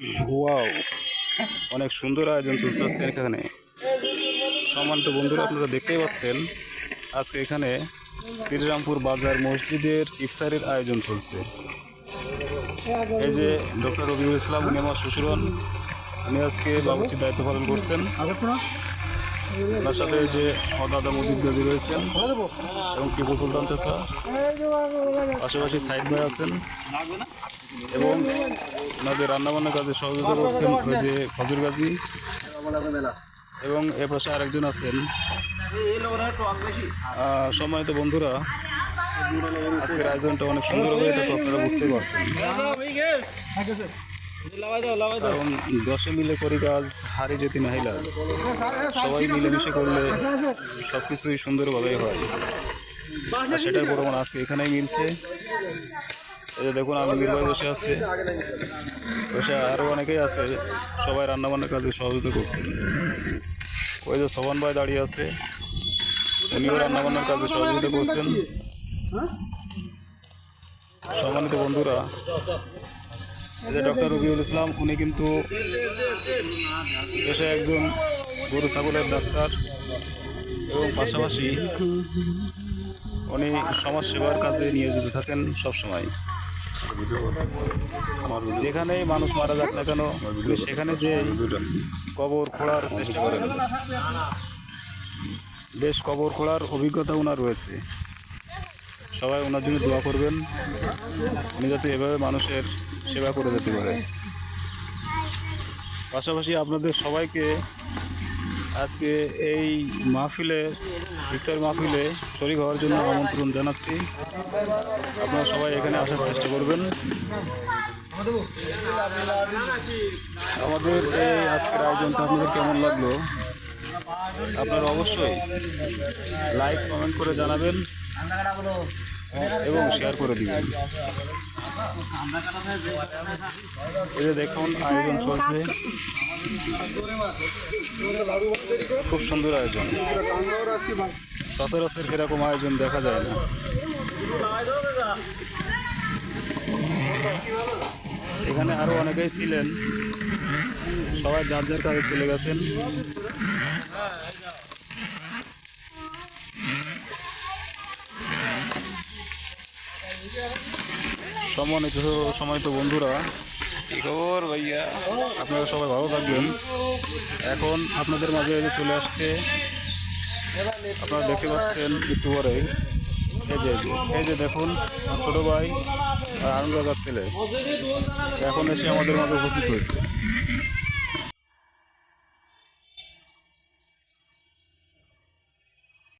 Wow অনেক সুন্দর আয়োজন চলছে আজকে এখানে। সম্মানিত বন্ধুরা, আপনারা দেখতেই পাচ্ছেন, আজকে এখানে শ্রীরামপুর বাজার মসজিদের ইফতারের আয়োজন চলছে। এই যে ডক্টর রবিউল ইসলাম, উনি আমার শ্বশুরন। উনি আজকে বাবুচির দায়িত্ব পালন করছেন। তার সাথে যে আমার দাদা মজিদ গাজী রয়েছেন এবং টিপু সুলতান চাষা পাশাপাশি সাইদ ভাই আছেন। এবং ওনাদের রান্নাবান্নার কাজে সহযোগিতা করছেন যে খজুর গাজী। এবং এ পাশে আরেকজন আছেন। আহ, তো বন্ধুরা আজকের আয়োজনটা অনেক সুন্দর হবে এটা তো আপনারা বুঝতেই পারছেন। কারণ দশে মিলে করি কাজ হারে যেতে নাহি লাজ। সবাই মিলেমিশে করলে সব কিছুই সুন্দরভাবেই হয়। সেটার প্রমাণ আজকে এখানেই মিলছে। এই দেখুন আলমগীর ভাই বসে আছে। বসে আরও অনেকেই আছে, সবাই রান্নাবান্নার কাজে সহযোগিতা করছে। ওই যে সবন ভাই দাঁড়িয়ে আছে, উনিও রান্নাবান্নার কাজে সহযোগিতা করছেন। সম্মানিত বন্ধুরা, এই যে ডক্টর রবিউল ইসলাম, উনি কিন্তু পেশে একজন গরু ছাগলের ডাক্তার এবং পাশাপাশি উনি সমাজ সেবার কাজে নিয়োজিত থাকেন সবসময়। যেখানেই মানুষ মারা যাক না কেন সেখানে যে কবর খোঁড়ার চেষ্টা করেন। বেশ কবর খোঁড়ার অভিজ্ঞতা ওনার রয়েছে। সবাই ওনার জন্য দোয়া করবেন। উনি যাতে এভাবে মানুষের সেবা করে যেতে পারে। পাশাপাশি আপনাদের সবাইকে আজকে এই মাহফিলে, ইফতার মাহফিলে শরীর হওয়ার জন্য আমন্ত্রণ জানাচ্ছি। আপনারা সবাই এখানে আসার চেষ্টা করবেন। আমাদের এই আজকের আয়োজনটা আপনাদের কেমন লাগল? আপনারা অবশ্যই লাইক কমেন্ট করে জানাবেন এবং শেয়ার করে দিবেন। এই যে দেখুন, আয়োজন চলছে। খুব সুন্দর আয়োজন। সচরাচর এরকম আয়োজন দেখা যায় না। এখানে আরও অনেকেই ছিলেন। সবাই যার যার কাজে চলে গেছেন। সম্মানিত সম্মানিত বন্ধুরা কি খবর ভাইয়া। আপনারা সবাই ভালো থাকবেন। এখন আপনাদের মাঝে চলে আসছে। আপনারা দেখতে পাচ্ছেন একটু পরে। এই যে এই যে দেখুন ছোট ভাই আর আনন্দ ছেলে এখন এসে আমাদের মাঝে উপস্থিত হয়েছে।